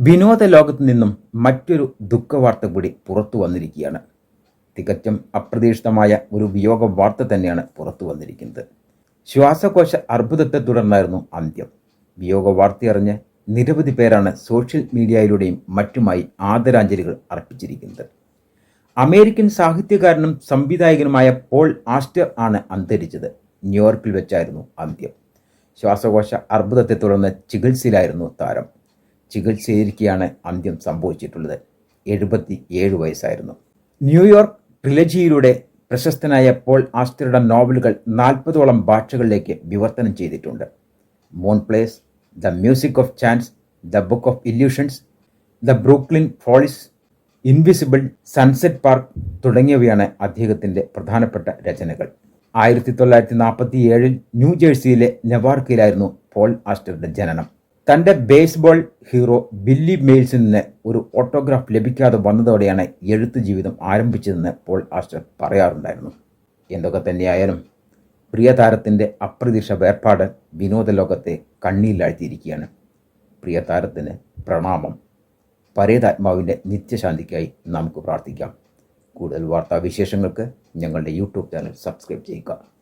വിനോദ ലോകത്ത് നിന്നും മറ്റൊരു ദുഃഖവാർത്ത കൂടി പുറത്തു വന്നിരിക്കുകയാണ്. തികച്ചും അപ്രതീക്ഷിതമായ ഒരു വിയോഗ വാർത്ത തന്നെയാണ് പുറത്തു വന്നിരിക്കുന്നത്. ശ്വാസകോശ അർബുദത്തെ തുടർന്നായിരുന്നു അന്ത്യം. വിയോഗ വാർത്തയറിഞ്ഞ് നിരവധി പേരാണ് സോഷ്യൽ മീഡിയയിലൂടെയും മറ്റുമായി ആദരാഞ്ജലികൾ അർപ്പിച്ചിരിക്കുന്നത്. അമേരിക്കൻ സാഹിത്യകാരനും സംവിധായകനുമായ പോൾ ആസ്റ്റർ ആണ് അന്തരിച്ചത്. ന്യൂയോർക്കിൽ വെച്ചായിരുന്നു അന്ത്യം. ശ്വാസകോശ അർബുദത്തെ തുടർന്ന് ചികിത്സയിലായിരുന്നു താരം. ചികിത്സയിരിക്കെയാണ് അന്ത്യം സംഭവിച്ചിട്ടുള്ളത്. എഴുപത്തി ഏഴ് വയസ്സായിരുന്നു. ന്യൂയോർക്ക് ട്രിലജിയിലൂടെ പ്രശസ്തനായ പോൾ ആസ്റ്ററുടെ നോവലുകൾ നാൽപ്പതോളം ഭാഷകളിലേക്ക് വിവർത്തനം ചെയ്തിട്ടുണ്ട്. Moon Palace the Music of Chance the Book of Illusions the Brooklyn Follies Invisible Sunset Park തുടങ്ങിയവയാണ് അദ്ദേഹത്തിന്റെ പ്രധാനപ്പെട്ട രചനകൾ. ആയിരത്തി തൊള്ളായിരത്തി നാൽപ്പത്തി ഏഴിൽ ന്യൂജേഴ്സിയിലെ നെവാർക്കയിലായിരുന്നു പോൾ ആസ്റ്ററുടെ ജനനം. തന്റെ ബേസ്ബോൾ ഹീറോ ബില്ലി മെയിൽസിൽ നിന്ന് ഒരു ഓട്ടോഗ്രാഫ് ലഭിക്കാതെ വന്നതോടെയാണ് എഴുത്ത് ജീവിതം ആരംഭിച്ചതെന്ന് പോൾ ആസ്റ്റർ പറയാറുണ്ടായിരുന്നു. എന്തൊക്കെ തന്നെയായാലും പ്രിയ താരത്തിന്റെ അപ്രതീക്ഷ വേർപാട് വിനോദ ലോകത്തെ കണ്ണീരിലാഴ്ത്തിയിരിക്കുകയാണ്. പ്രിയ താരത്തിന് പ്രണാമം. പരേതാത്മാവിന്റെ നിത്യശാന്തിക്കായി നമുക്ക് പ്രാർത്ഥിക്കാം. കൂടുതൽ വാർത്താവിശേഷങ്ങൾക്ക് ഞങ്ങളുടെ യൂട്യൂബ് ചാനൽ സബ്സ്ക്രൈബ് ചെയ്യുക.